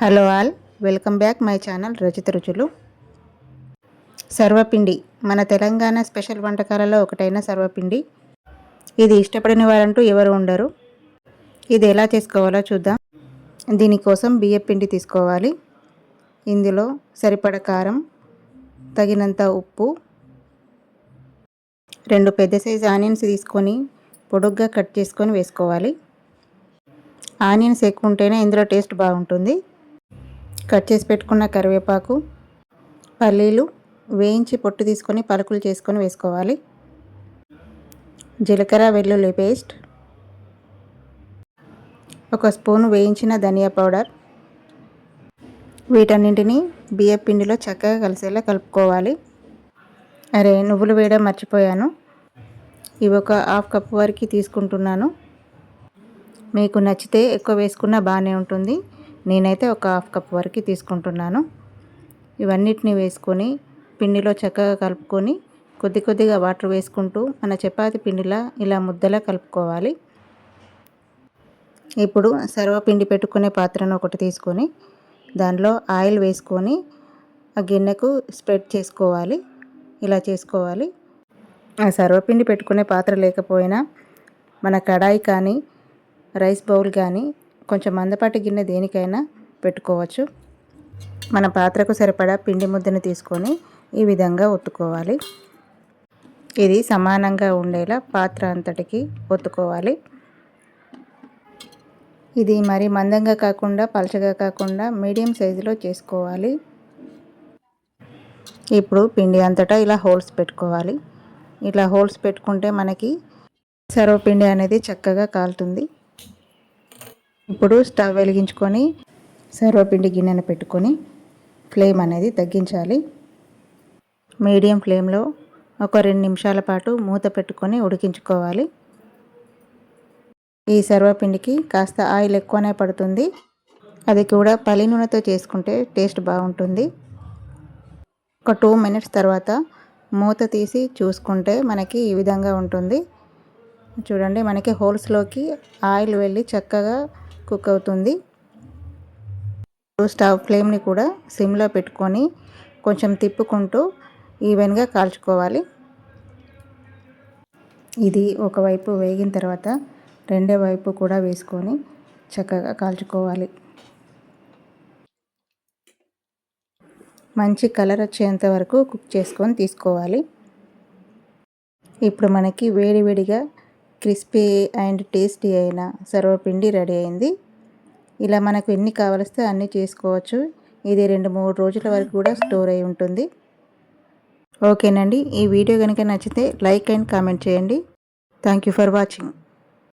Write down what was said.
Hello all welcome back my channel Rachitha Ruchulu. సర్వపిండి మన Telangana special వంటకాలలో ఒకటైన సర్వపిండి. ఇది ఇష్టపడిన వారంటూ ఎవరు ఉండరు. ఇది ఎలా చేసుకోవాలో చూద్దాం. దీనికోసం బియ్య పిండి తీసుకోవాలి. ఇందులో సరిపడ కారం తగినంత ఉప్పు రెండు పెద్ద సైజు ఆనియన్స్ తీసుకొని పొడుగ్గా కట్ చేసుకొని వేసుకోవాలి. ఆనియన్స్ ఎక్కువ ఉంటేనే ఇందులో టేస్ట్ బాగుంటుంది. కట్ చేసి పెట్టుకున్న కరివేపాకు పల్లీలు వేయించి పొట్టు తీసుకొని పలుకులు చేసుకొని వేసుకోవాలి. జీలకర్ర వెల్లుల్లి పేస్ట్ ఒక స్పూన్ వేయించిన ధనియా పౌడర్. వీటన్నింటినీ బియ్య పిండిలో చక్కగా కలిసేలా కలుపుకోవాలి. అరే నువ్వులు వేయడం మర్చిపోయాను. ఇవి ఒక హాఫ్ కప్ వరకు తీసుకుంటున్నాను. మీకు నచ్చితే ఎక్కువ వేసుకున్నా బాగానే ఉంటుంది. నేనైతే ఒక హాఫ్ కప్ వరకు తీసుకుంటున్నాను. ఇవన్నిటిని వేసుకొని పిండిలో చక్కగా కలుపుకొని కొద్ది కొద్దిగా వాటర్ వేసుకుంటూ మన చపాతి పిండిలా ఇలా ముద్దలా కలుపుకోవాలి. ఇప్పుడు సర్వపిండి పెట్టుకునే పాత్రను ఒకటి తీసుకొని దానిలో ఆయిల్ వేసుకొని ఆ గిన్నెకు స్ప్రెడ్ చేసుకోవాలి. ఇలా చేసుకోవాలి. ఆ సర్వపిండి పెట్టుకునే పాత్ర లేకపోయినా మన కడాయి కానీ రైస్ బౌల్ కానీ కొంచెం మందపాటి గిన్నె దేనికైనా పెట్టుకోవచ్చు. మన పాత్రకు సరిపడా పిండి ముద్దను తీసుకొని ఈ విధంగా ఒత్తుకోవాలి. ఇది సమానంగా ఉండేలా పాత్ర అంతటికి ఒత్తుకోవాలి. ఇది మరి మందంగా కాకుండా పలచగా కాకుండా మీడియం సైజులో చేసుకోవాలి. ఇప్పుడు పిండి అంతటా ఇలా హోల్స్ పెట్టుకోవాలి. ఇలా హోల్స్ పెట్టుకుంటే మనకి సర్వపిండి అనేది చక్కగా కాలుతుంది. ఇప్పుడు స్టవ్ వెలిగించుకొని సర్వపిండి గిన్నెను పెట్టుకొని ఫ్లేమ్ అనేది తగ్గించాలి. మీడియం ఫ్లేమ్లో ఒక రెండు నిమిషాల పాటు మూత పెట్టుకొని ఉడికించుకోవాలి. ఈ సర్వపిండికి కాస్త ఆయిల్ ఎక్కువనే పడుతుంది. అది కూడా పల్లి నూనెతో చేసుకుంటే టేస్ట్ బాగుంటుంది. ఒక టూ మినిట్స్ తర్వాత మూత తీసి చూసుకుంటే మనకి ఈ విధంగా ఉంటుంది. చూడండి మనకి హోల్స్లోకి ఆయిల్ వెళ్ళి చక్కగా కుక్ అవుతుంది. స్టవ్ ఫ్లేమ్ని కూడా సిమ్లో పెట్టుకొని కొంచెం తిప్పుకుంటూ ఈవెన్గా కాల్చుకోవాలి. ఇది ఒకవైపు వేగిన తర్వాత రెండో వైపు కూడా వేసుకొని చక్కగా కాల్చుకోవాలి. మంచి కలర్ వచ్చేంత వరకు కుక్ చేసుకొని తీసుకోవాలి. ఇప్పుడు మనకి వేడివేడిగా క్రిస్పీ అండ్ టేస్టీ అయిన సర్వపిండి రెడీ అయింది. ఇలా మనకు ఎన్ని కావలిస్తే అన్నీ చేసుకోవచ్చు. ఇది రెండు మూడు రోజుల వరకు కూడా స్టోర్ అయి ఉంటుంది. ఓకేనండి ఈ వీడియో కనుక నచ్చితే లైక్ అండ్ కామెంట్ చేయండి. Thank you for watching.